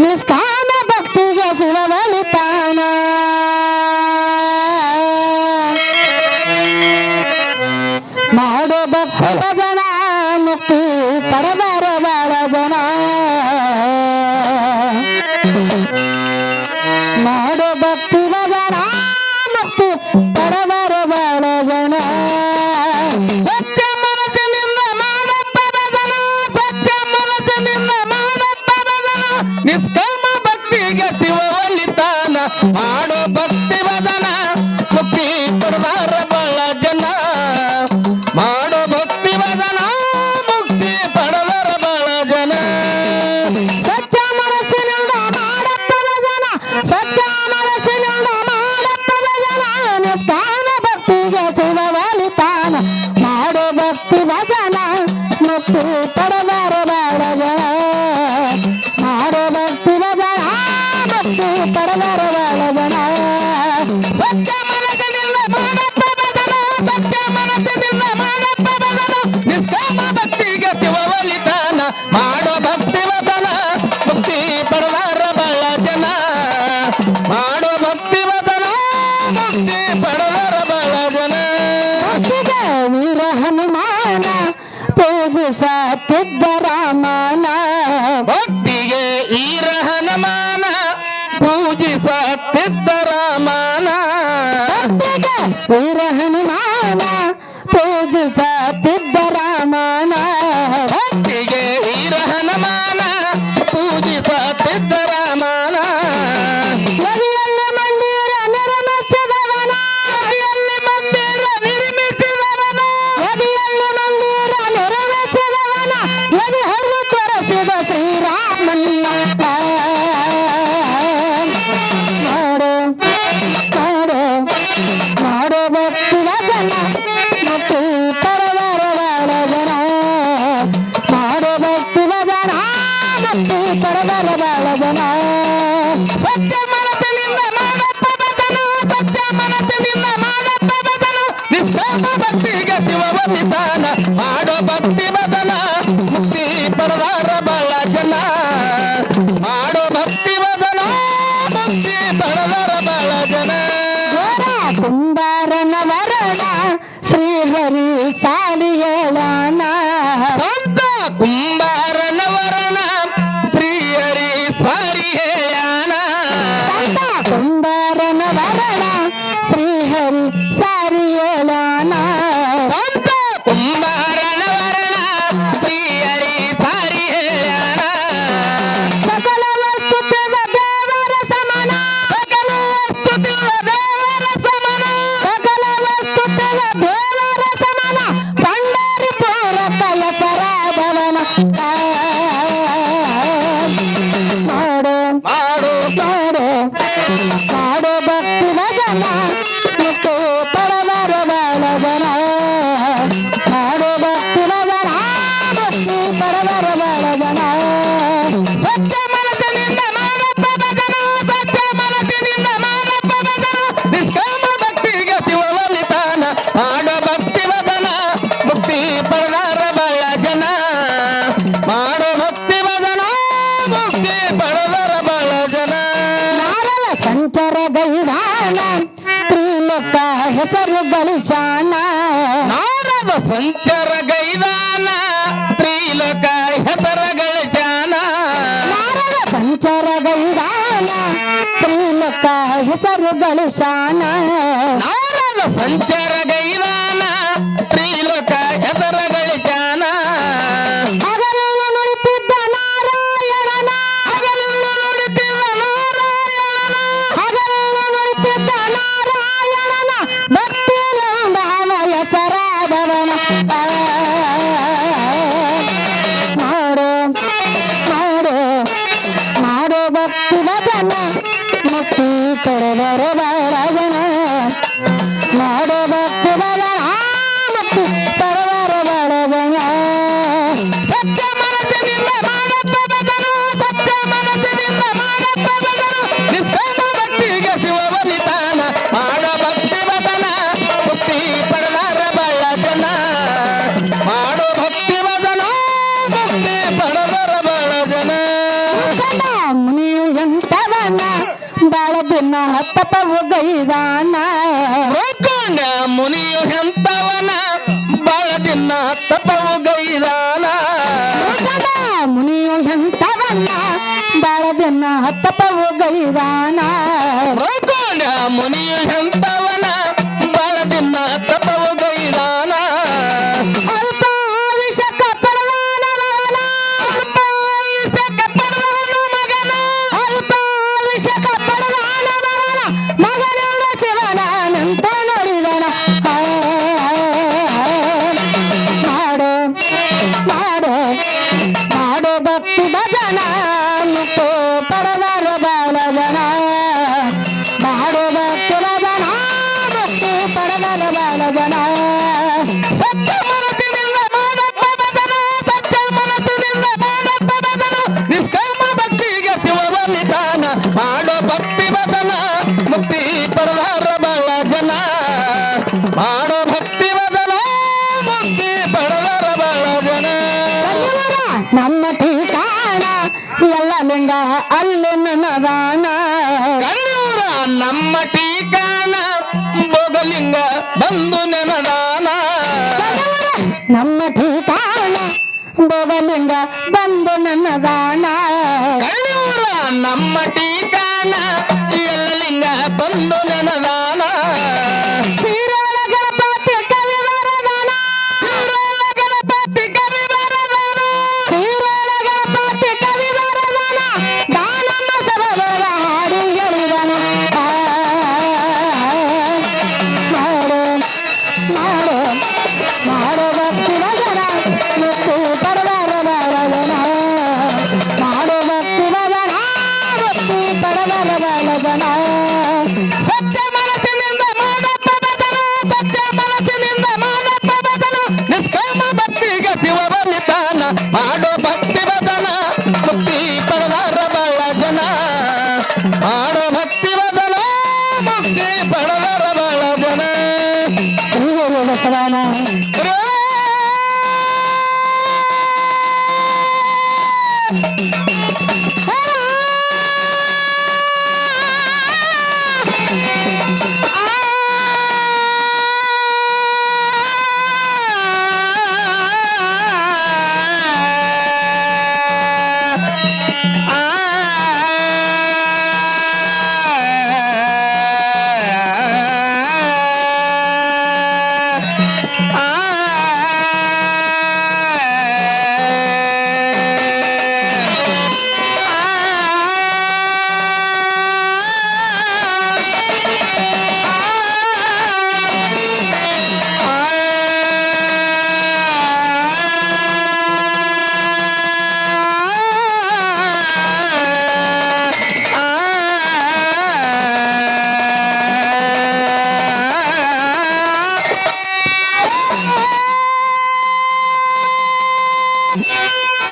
ನಿಸ್ಕಾರ ಪರದಾರ ಪೂಜಿಸತ್ತಿದ್ದ ರಾಮನ ವೀರ ಹನುಮಾನ. ಸಂವಿಧಾನ ಮಾಡೋ ಭಕ್ತಿ ವದನ ಮುಕ್ತಿ ಪರದಾರ ಬಹಳ ಜನ. ಮಾಡೋ ಭಕ್ತಿ ವದನ ಮುಕ್ತಿ ಪರದಾರ ಬಹಳ ಜನ. ಕುಂಬಾರನ ವರಣ ಶ್ರೀಹರಿ ಸಾಲಿಯಲಾನ ಸಂತ ಕುಂಬಾರನ ವರಣ ಶ್ರೀಹರಿ ಸಾರಿಯಲಾನ ಸಂತ ಕುಂಬಾರನ ವರಣ ಶ್ರೀಹರಿ ಸಾರಿಯಲಾನ ಮೂಲಕ ಹೆಸರು ಗಳಿಸಾನ. ನಾರದ ಸಂಚಾರ ಗೈದಾನ ತ್ರೀಲೋಕ ಹೆಸರು ಗಳಿಸಾನ. ನಾರದ ಸಂಚರ ಗೈದಾನ ತ್ರೀಲೋಕ ಹೆಸರು ಗಳಿಸಾನ. ನಾರದ ಸಂಚಾರ ಮುಕ್ತಿನ ಮುಕ್ತಿ ತೊಡೆದರೆ ರಾಜನ ಮಾಡೋ ಭಕ್ತಿ ಎಂತವನ ನೀವು ಎಂತವನ ಬಾಳ ದಿನ ಹತ್ತಪವು ಗೈದಾನ. ರುಕೊಂಡ ಮುನಿ ಎಂತವನ ಬಾಳ ದಿನ ಹತ್ತಪವು ಗೈದಾನ. ಮುನಿಯು ಎಂತವನ ಬಾಳ ದಿನ ಹತ್ತಪವು ಗೈದಾನ. ರುಕೊಂಡ ಮುನಿಯು ಎಂತವನ ಜನ ಸತ್ಯ ಮನಸ್ಸಿನಿಂದ ಸತ್ಯ ನಿಷ್ಕರ್ಮ ಭಕ್ತಿಗೆ ಮಾಡೋ ಭಕ್ತಿ ಮುಕ್ತಿ ಪರದಾರ ಜನ. ಮಾಡೋ ಭಕ್ತಿ ಮುಕ್ತಿ ಪರದಾರ ಜನ. ನಮ್ಮ ಠಿಕಾಣ ಎಲ್ಲ ಲಿಂಗ ಅಲ್ಲಿ ನನದಾನ ಕಣ್ಣೂರ ನಮ್ಮ ಭೋಗಲಿಂಗ ಬಂದು ನೆನದಾನ. ನಮ್ಮ ಠಿಕಾಣ ಬೋಗಲಿಂಗ ಬಂದು ನನ್ನದಾನ ಕಣ್ಣೂರ ನಮ್ಮ ಟೀಕಾನ ಎಲ್ಲಲಿಂಗ ಬಂದು ನೆನದಾನ. ಮನಸ್ಸಿನಿಂದ ಮಾಡಪ್ಪ ಭಜನ ನಿಷ್ಕರ್ಮ ಭಕ್ತಿಗೆ ಶಿವ ಬಲಿದಾನ ಮಾಡೋ ಭಕ್ತಿ ಭಜನ ಮುಕ್ತಿ ಪರದಾರ ಬಾಳ ಜನ. ಮಾಡೋ ಭಕ್ತಿ ಭಜನ ಮುಕ್ತಿ ಪರದಾರ ಬಾಳ ಜನ. ಬಸವನ ಆ